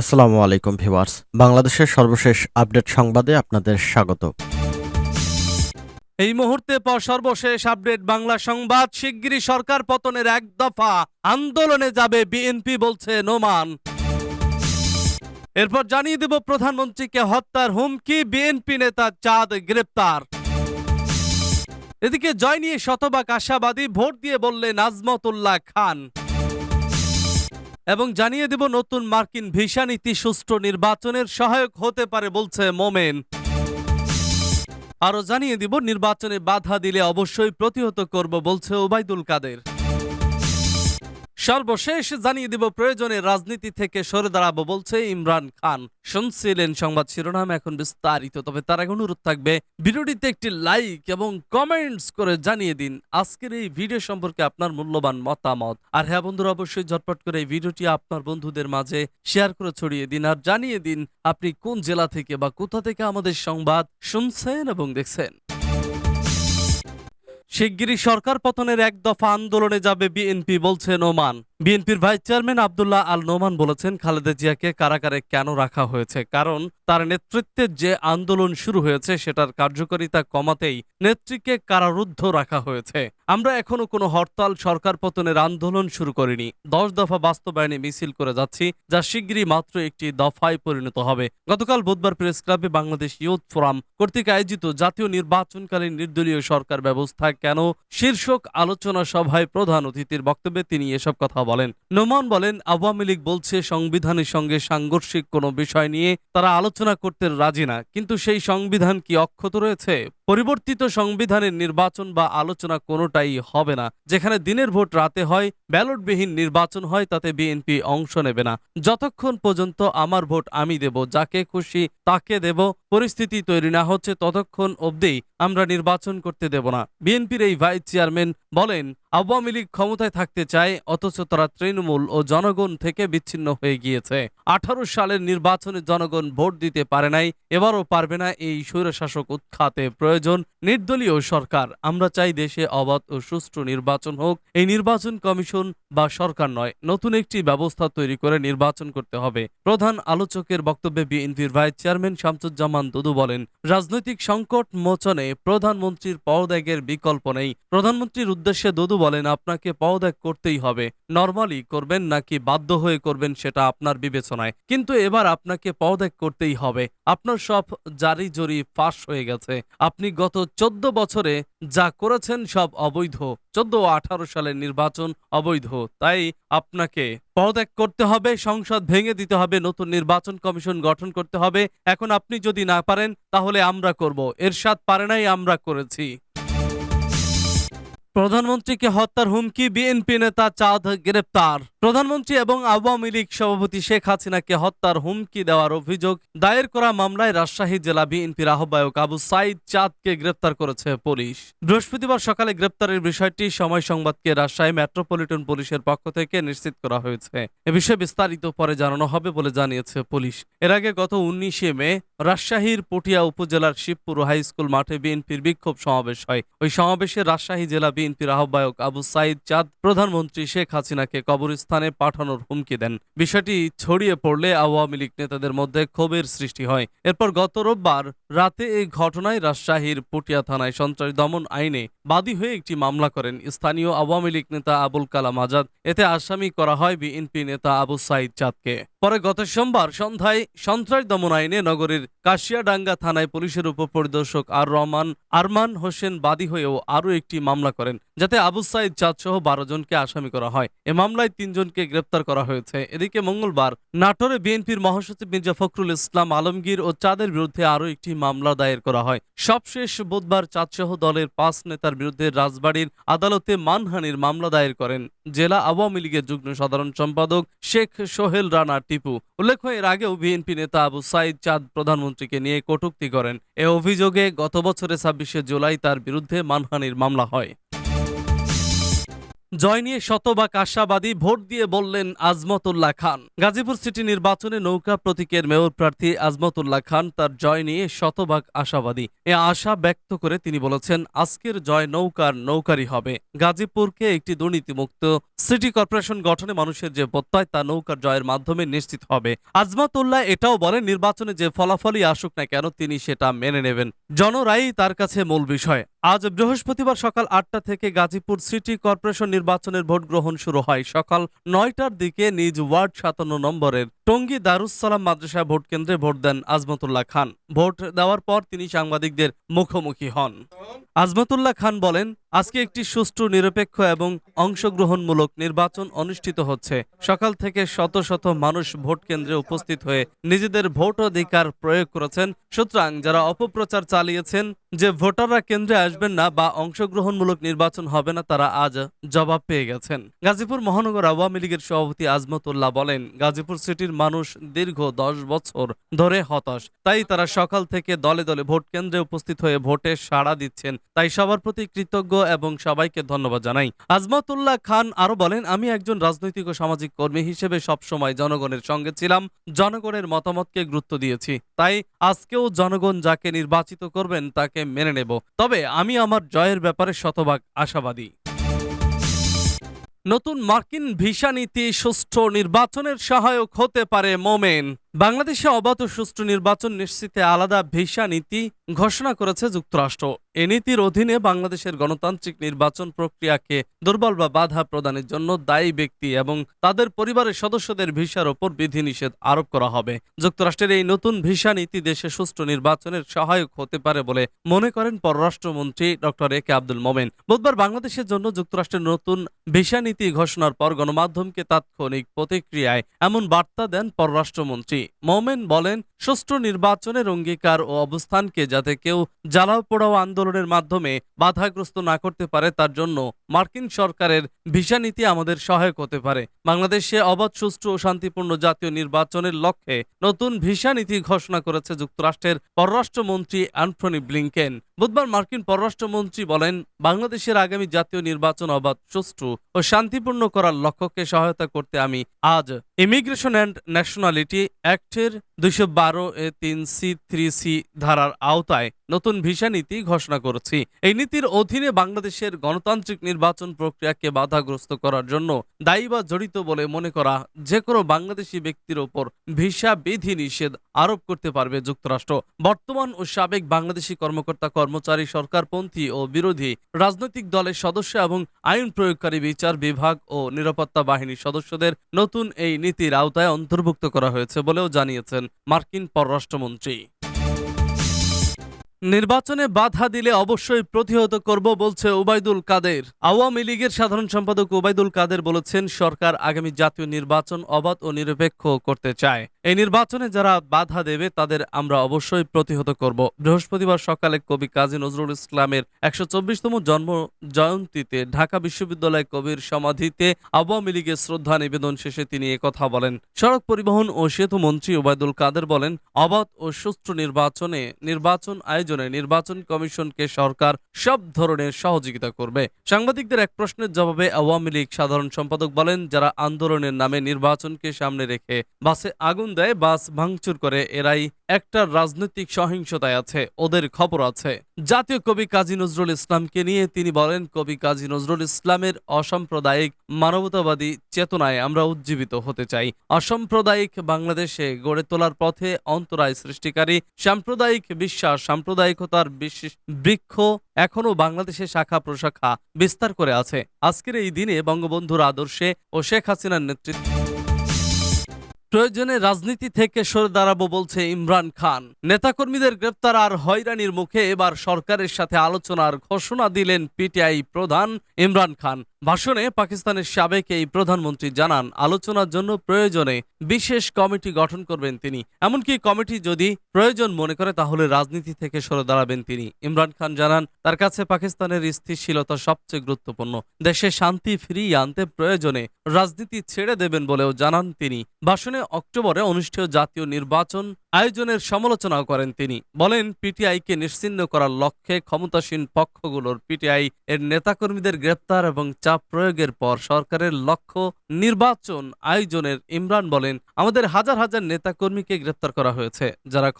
আসসালামু আলাইকুম ভিউয়ার্স। বাংলাদেশের সর্বশেষ আপডেট সংবাদে আপনাদের স্বাগত। এই মুহূর্তে পর সর্বশেষ আপডেট বাংলা সংবাদ। শিগগিরই সরকার পতনের এক দফা আন্দোলনে যাবে বিএনপি বলছে নোমান। এরপর জানিয়ে দেব প্রধানমন্ত্রীকে হত্যার হুমকি। বিএনপি নেতা চাঁদ গ্রেপ্তার। এদিকে জয় নিয়ে শতভাগ আশাবাদী, ভোট দিয়ে বললে নাজমতুল্লাহ খান। এবং জানিয়ে দেব নতুন মার্কিন ভিসা নীতি সুষ্ঠু নির্বাচনের সহায়ক হতে পারে বলছে মোমেন। আরও জানিয়ে দিব, নির্বাচনে বাধা দিলে অবশ্যই প্রতিহত করব বলছে ওবায়দুল কাদের। সর্বশেষ জানিয়ে দিব প্রয়োজনে রাজনীতি থেকে সরে দাঁড়াবো বলছে ইমরান খান। শুনছিলেন সংবাদ শিরোনাম, এখন বিস্তারিত। তবে তার আগে অনুরোধ থাকবে, ভিডিওটিতে একটি লাইক এবং কমেন্টস করে জানিয়ে দিন। আজকের এই ভিডিও সম্পর্কে আপনার মূল্যবান মতামত। আর হ্যাঁ বন্ধুরা, অবশ্যই ঝটপট করে এই ভিডিওটি আপনার বন্ধুদের মাঝে শেয়ার করে ছড়িয়ে দিন আর জানিয়ে দিন আপনি কোন জেলা থেকে বা কোথা থেকে আমাদের সংবাদ শুনছেন এবং দেখছেন। শিগগিরই সরকার পতনের এক দফা আন্দোলনে যাবে বিএনপি বলছেন নোমান বিএনপির ভাইস চেয়ারম্যান আবদুল্লাহ আল নোমান বলেছেন, খালেদা জিয়াকে কারাগারে কেন রাখা হয়েছে? কারণ তার নেতৃত্বে যে আন্দোলন শুরু হয়েছে, সেটার কার্যকারিতা কমাতেই নেত্রীকে কারারুদ্ধ রাখা হয়েছে। আমরা এখনও কোনো হরতাল, সরকার পতনের আন্দোলন শুরু করিনি। দশ দফা বাস্তবায়নে মিছিল করে যাচ্ছি, যা শিগগিরই মাত্র একটি দফায় পরিণত হবে। গতকাল বুধবার প্রেস ক্লাবে বাংলাদেশ ইউথ ফোরাম কর্তৃক আয়োজিত জাতীয় নির্বাচনকালীন নির্দলীয় সরকার ব্যবস্থা কেন শীর্ষক আলোচনা সভায় প্রধান অতিথির বক্তব্যে তিনি এসব কথা বলেন। নোমান বলেন, আওয়ামী লীগ বলছে সংবিধানের সঙ্গে সাংঘর্ষিক কোনো বিষয় নিয়ে তারা আলোচনা করতে রাজি না। কিন্তু সেই সংবিধান কি অক্ষত রয়েছে? পরিবর্তিত সংবিধানের নির্বাচন বা আলোচনা কোনোটাই হবে না। যেখানে দিনের ভোট রাতে হয়, ব্যালটবিহীন নির্বাচন হয়, তাতে বিএনপি অংশ নেবে না। যতক্ষণ পর্যন্ত আমার ভোট আমি দেব, যাকে খুশি তাকে দেব, পরিস্থিতি তৈরি না হচ্ছে ততক্ষণ অবধি আমরা নির্বাচন করতে দেব না। বিএনপির এই ভাইস চেয়ারম্যান বলেন, আওয়ামী লীগ ক্ষমতায় থাকতে চায়, অথচ তারা তৃণমূল ও জনগণ থেকে বিচ্ছিন্ন হয়ে গিয়েছে। আঠারো সালের নির্বাচনে জনগণ ভোট দিতে পারে নাই, এবারও পারবে না এই স্বৈরশাসক উৎখাতে প্রয়োজন। নির্দলীয় সরকার। আমরা চাই দেশে অবাধ ও সুষ্ঠু নির্বাচন হোক। এই নির্বাচন কমিশন বা সরকার নয়, নতুন একটি ব্যবস্থা তৈরি করে নির্বাচন করতে হবে। প্রধান আলোচকের বক্তব্যে বিএনপির ভাইস চেয়ারম্যান শামসুজ্জামান দুদু বলেন, রাজনৈতিক সংকট মোচনে প্রধানমন্ত্রীর পদত্যাগের বিকল্প নেই। প্রধানমন্ত্রীর উদ্দেশ্যে দুদু বলেন, আপনাকে পদত্যাগ করতেই হবে। নর্মালি করবেন নাকি বাধ্য হয়ে করবেন সেটা আপনার বিবেচনায়। কিন্তু এবার আপনাকে পদত্যাগ করতেই হবে। আপনার সব জারি জরি ফাঁস হয়ে গেছে। আপনি গত চোদ্দ বছরে যা করেছেন সব অবৈধ। চোদ্দ ও আঠারো সালের নির্বাচন অবৈধ। তাই আপনাকে পদত্যাগ করতে হবে, সংসদ ভেঙে দিতে হবে, নতুন নির্বাচন কমিশন গঠন করতে হবে। এখন আপনি যদি না পারেন, তাহলে আমরা করব। এরশাদ পারে নাই, আমরা করেছি। প্রধানমন্ত্রীকে হত্যার হুমকি, বিএনপি নেতা চাঁদ গ্রেপ্তার। প্রধানমন্ত্রী এবং আওয়ামী লীগ সভাপতি শেখ হাসিনাকে হত্যার হুমকি দেওয়ার অভিযোগ দায়ের করা মামলায় রাজশাহী জেলা বিএনপির আহ্বায়ক আবু সাইদ চাঁদকে গ্রেপ্তার করেছে পুলিশ। বৃহস্পতিবার সকালে গ্রেপ্তারের বিষয়টি সময় সংবাদকে রাজশাহী মেট্রোপলিটন পুলিশের পক্ষ থেকে নিশ্চিত করা হয়েছে। এ বিষয়ে বিস্তারিত পরে জানানো হবে বলে জানিয়েছে পুলিশ। এর আগে গত উনিশে মে রাজশাহীর পটিয়া উপজেলার শিবপুর হাই স্কুল মাঠে বিএনপির বিক্ষোভ সমাবেশ হয়। ওই সমাবেশে রাজশাহী জেলা বিএনপির আহ্বায়ক আবু সাইদ চাঁদ প্রধানমন্ত্রী শেখ হাসিনাকে কবরস্থানে পাঠানোর হুমকি দেন। বিষয়টি ছড়িয়ে পড়লে আওয়ামী লীগ নেতাদের মধ্যে ক্ষোভের সৃষ্টি হয়। এরপর গত রোববার রাতে এই ঘটনায় রাজশাহীর পটিয়া থানায় সন্ত্রাস দমন আইনে বাদী হয়ে একটি মামলা করেন স্থানীয় আওয়ামী লীগ নেতা আবুল কালাম আজাদ। এতে আসামি করা হয় বিএনপি নেতা আবু সাইদ চাঁদকে। পরে গত সোমবার সন্ধ্যায় সন্ত্রাস দমন আইনে নগরীর কাশিয়াডাঙ্গা থানায় পুলিশের উপপরিদর্শক আর রহমান আরমান হোসেন বাদী হয়েও আরও একটি মামলা করেন। যাতে আবু সাইদ চাঁদ সহ বারো জনকে আসামি করা হয়। এ মামলায় তিনজনকে গ্রেপ্তার করা হয়েছে। এদিকে মঙ্গলবার নাটোরে বিএনপির মহাসচিব মির্জা ফখরুল ইসলাম আলমগীর ও চাঁদের বিরুদ্ধে আরও একটি মামলা দায়ের করা হয়। সবশেষ বুধবার চাঁদসহ দলের পাঁচ নেতার বিরুদ্ধে রাজবাড়ির আদালতে মানহানির মামলা দায়ের করেন। জেলা আওয়ামী লীগের যুগ্ম সাধারণ সম্পাদক শেখ সোহেল রানা টিপু। উল্লেখ্য, এর আগেও বিএনপি নেতা আবু সাইদ চাঁদ প্রধানমন্ত্রীকে নিয়ে কটূক্তি করেন। এ অভিযোগে গত বছরে ছাব্বিশে জুলাই তার বিরুদ্ধে মানহানির মামলা হয়। জয় নিয়ে শতভাগ আশাবাদী ভোট দিয়ে বললেন আজমতুল্লাহ খান। গাজীপুর সিটি নির্বাচনে নৌকা প্রতীকের মেয়র প্রার্থী আজমতুল্লাহ খান তার জয় নিয়ে শতভাগ আশাবাদী। এ আশা ব্যক্ত করে তিনি বলেছেন, আজকের জয় নৌকার নৌকারই হবে। গাজীপুরকে একটি দুর্নীতিমুক্ত সিটি কর্পোরেশন গঠনে মানুষের যে প্রত্যয়, তা নৌকার জয়ের মাধ্যমে নিশ্চিত হবে। আজমতুল্লাহ এটাও বলেন, নির্বাচনে যে ফলাফলই আসুক না কেন, তিনি সেটা মেনে নেবেন। জনরাই তার কাছে মূল বিষয়। আজ বৃহস্পতিবার সকাল আটটা থেকে গাজীপুর সিটি কর্পোরেশন নির্বাচনের ভোট গ্রহণ শুরু হয় সকাল নয়টার দিকে নিজ ওয়ার্ড সাতান্ন নম্বরের টঙ্গী দারুসালাম মাদ্রাসা ভোট কেন্দ্রে ভোট দেন আজমতুল্লাহ খান। ভোট দেওয়ার পর তিনি সাংবাদিকদের মুখোমুখি হন। আজমতুল্লাহ খান বলেন, আজকে একটি সুষ্ঠু, নিরপেক্ষ এবং অংশগ্রহণমূলক নির্বাচন অনুষ্ঠিত হচ্ছে। সকাল থেকে শত শত মানুষ ভোট কেন্দ্রে উপস্থিত হয়ে নিজেদের ভোট অধিকার প্রয়োগ করেছেন। সুতরাং যারা অপপ্রচার চালিয়েছেন যে ভোটাররা কেন্দ্রে আসবেন না বা অংশগ্রহণমূলক নির্বাচন হবে না, তারা আজ জবাব পেয়ে গেছেন। গাজীপুর মহানগর আওয়ামী লীগের সভাপতি আজমতুল্লাহ বলেন, গাজীপুর সিটির মানুষ দীর্ঘ দশ বছর ধরে হতাশ। তাই তারা সকাল থেকে দলে দলে ভোট কেন্দ্রে উপস্থিত হয়ে ভোটে সাড়া দিচ্ছেন। তাই সবার প্রতি কৃতজ্ঞ এবং সবাইকে ধন্যবাদ জানাই। আজমতুল্লাহ খান আরও বলেন, আমি একজন রাজনৈতিক ও সামাজিক কর্মী হিসেবে সবসময় জনগণের সঙ্গে ছিলাম। জনগণের মতামতকে গুরুত্ব দিয়েছি। তাই আজকেও জনগণ যাকে নির্বাচিত করবেন, তাকে মেনে নেব। তবে আমি আমার জয়ের ব্যাপারে শতভাগ আশাবাদী। নতুন মার্কিন ভিসা নীতি সুষ্ঠু নির্বাচনের সহায়ক হতে পারে মোমেন। বাংলাদেশে অবাধ ও সুষ্ঠু নির্বাচন নিশ্চিতে আলাদা ভিসা নীতি ঘোষণা করেছে যুক্তরাষ্ট্র। এ নীতির অধীনে বাংলাদেশের গণতান্ত্রিক নির্বাচন প্রক্রিয়াকে দুর্বল বা বাধা প্রদানের জন্য দায়ী ব্যক্তি এবং তাদের পরিবারের সদস্যদের ভিসার ওপর বিধিনিষেধ আরোপ করা হবে। যুক্তরাষ্ট্রের এই নতুন ভিসা নীতি দেশে সুষ্ঠু নির্বাচনের সহায়ক হতে পারে বলে মনে করেন পররাষ্ট্রমন্ত্রী ডক্টর এ কে আব্দুল মোমেন। বুধবার বাংলাদেশের জন্য যুক্তরাষ্ট্রের নতুন ভিসা নীতি ঘোষণার পর গণমাধ্যমকে তাৎক্ষণিক প্রতিক্রিয়ায় এমন বার্তা দেন পররাষ্ট্রমন্ত্রী। মোমেন বলেন, সুষ্ঠু নির্বাচনের অঙ্গীকার ও অবস্থানকে যাতে কেউ জ্বালাও পোড়াও আন্দোলনের মাধ্যমে বাধাগ্রস্ত না করতে পারে, তার জন্য মার্কিন সরকারের ভিসা নীতি আমাদের সহায়ক হতে পারে। বাংলাদেশে অবাধ, সুষ্ঠু ও শান্তিপূর্ণ জাতীয় নির্বাচনের লক্ষ্যে নতুন ভিসা নীতি ঘোষণা করেছে যুক্তরাষ্ট্রের পররাষ্ট্রমন্ত্রী অ্যান্টনি ব্লিংকেন। বুধবার মার্কিন পররাষ্ট্রমন্ত্রী বলেন, বাংলাদেশের আগামী জাতীয় নির্বাচন অবাধ, সুষ্ঠু ও শান্তিপূর্ণ করার লক্ষ্যকে সহায়তা করতে আমি আজ ইমিগ্রেশন অ্যান্ড ন্যাশনালিটি অ্যাক্টের দুইশো বারো এ তিন সি থ্রি সি ধারার আওতায় নতুন ভিসা নীতি ঘোষণা করেছি। এই নীতির অধীনে বাংলাদেশের গণতান্ত্রিক নির্বাচন প্রক্রিয়াকে বাধাগ্রস্ত করার জন্য দায়ী বা জড়িত বলে মনে করা যে কোনো বাংলাদেশি ব্যক্তির ওপর ভিসা বিধি নিষেধ আরোপ করতে পারবে যুক্তরাষ্ট্র। বর্তমান ও সাবেক বাংলাদেশি কর্মকর্তা কর্মচারী, সরকারপন্থী ও বিরোধী রাজনৈতিক দলের সদস্য এবং আইন প্রয়োগকারী বিচার বিভাগ ও নিরাপত্তা বাহিনীর সদস্যদের নতুন এই নীতির আওতায় অন্তর্ভুক্ত করা হয়েছে বলেও জানিয়েছেন মার্কিন পররাষ্ট্রমন্ত্রী। নির্বাচনে বাধা দিলে অবশ্যই প্রতিহত করব বলছে ওবায়দুল কাদের। আওয়ামী লীগের সাধারণ সম্পাদক ওবায়দুল কাদের বলেছেন, সরকার আগামী জাতীয় নির্বাচন অবাধ ও নিরপেক্ষ করতে চায়। এই নির্বাচনে যারা বাধা দেবে, তাদের আমরা অবশ্যই প্রতিহত করব। বৃহস্পতিবার সকালে কবি কাজী নজরুল ইসলামের একশো চব্বিশতম জন্ম জয়ন্তীতে ঢাকা বিশ্ববিদ্যালয় কবির সমাধিতে আওয়ামী লীগের শ্রদ্ধা নিবেদন শেষে তিনি কথা বলেন। সড়ক পরিবহন ও সেতু মন্ত্রী ওবায়দুল কাদের বলেন, অবাধ ও সুষ্ঠু নির্বাচনে নির্বাচন আয়োজনে নির্বাচন কমিশনকে সরকার সব ধরনের সহযোগিতা করবে। সাংবাদিকদের এক প্রশ্নের জবাবে আওয়ামী লীগ সাধারণ সম্পাদক বলেন, যারা আন্দোলনের নামে নির্বাচনকে সামনে রেখে বাসে আগুন দেয়, বাস ভাঙচুর করে, এরাই একটা রাজনৈতিক সহিংসতায় আছে, ওদের খবর আছে। জাতীয় কবি কাজী নজরুল ইসলামকে নিয়ে তিনি বলেন, কবি কাজী নজরুল ইসলামের অসাম্প্রদায়িক, মানবতাবাদী চেতনায় আমরা উজ্জীবিত হতে চাই। অসাম্প্রদায়িক বাংলাদেশে গড়ে তোলার পথে অন্তরায় সৃষ্টিকারী, সাম্প্রদায়িক বিশ্বাস, সাম্প্রদায়িকতার বিশেষ বৃক্ষ এখনও বাংলাদেশে শাখা প্রশাখা বিস্তার করে আছে। আজকের এই দিনে বঙ্গবন্ধুর আদর্শে ও শেখ হাসিনার নেতৃত্বে প্রয়োজনে রাজনীতি থেকে সরে দাঁড়াবো বলছে ইমরান খান। নেতাকর্মীদের গ্রেপ্তার আর হয়রানির মুখে এবার সরকারের সাথে আলোচনার ঘোষণা দিলেন পিটিআই প্রধান ইমরান খান। ভাষণে পাকিস্তানের সাবেক এই প্রধানমন্ত্রী জানান, আলোচনার জন্য প্রয়োজনে বিশেষ কমিটি গঠন করবেন তিনি। এমনকি কমিটি যদি প্রয়োজন মনে করে তাহলে রাজনীতি থেকে সরে দাঁড়াবেন তিনি। ইমরান খান জানান, তার কাছে পাকিস্তানের স্থিতিশীলতা সবচেয়ে গুরুত্বপূর্ণ। দেশে শান্তি ফিরিয়ে আনতে প্রয়োজনে রাজনীতি ছেড়ে দেবেন বলেও জানান তিনি। ভাষণে অক্টোবরে অনুষ্ঠেয় জাতীয় নির্বাচন আয়োজনের সমালোচনা করেন তিনি। বলেন, পিটিআইকে নিশ্চিন্ন করার লক্ষ্যে ক্ষমতাসীন পক্ষগুলোর পিটিআই এর নেতাকর্মীদের গ্রেপ্তার এবং চাপ প্রয়োগের পর সরকারের লক্ষ্য নির্বাচন আয়োজনের ইমরান বলেন, আমাদের হাজার হাজার নেতাকর্মীকে গ্রেপ্তার করা হয়েছে, যারা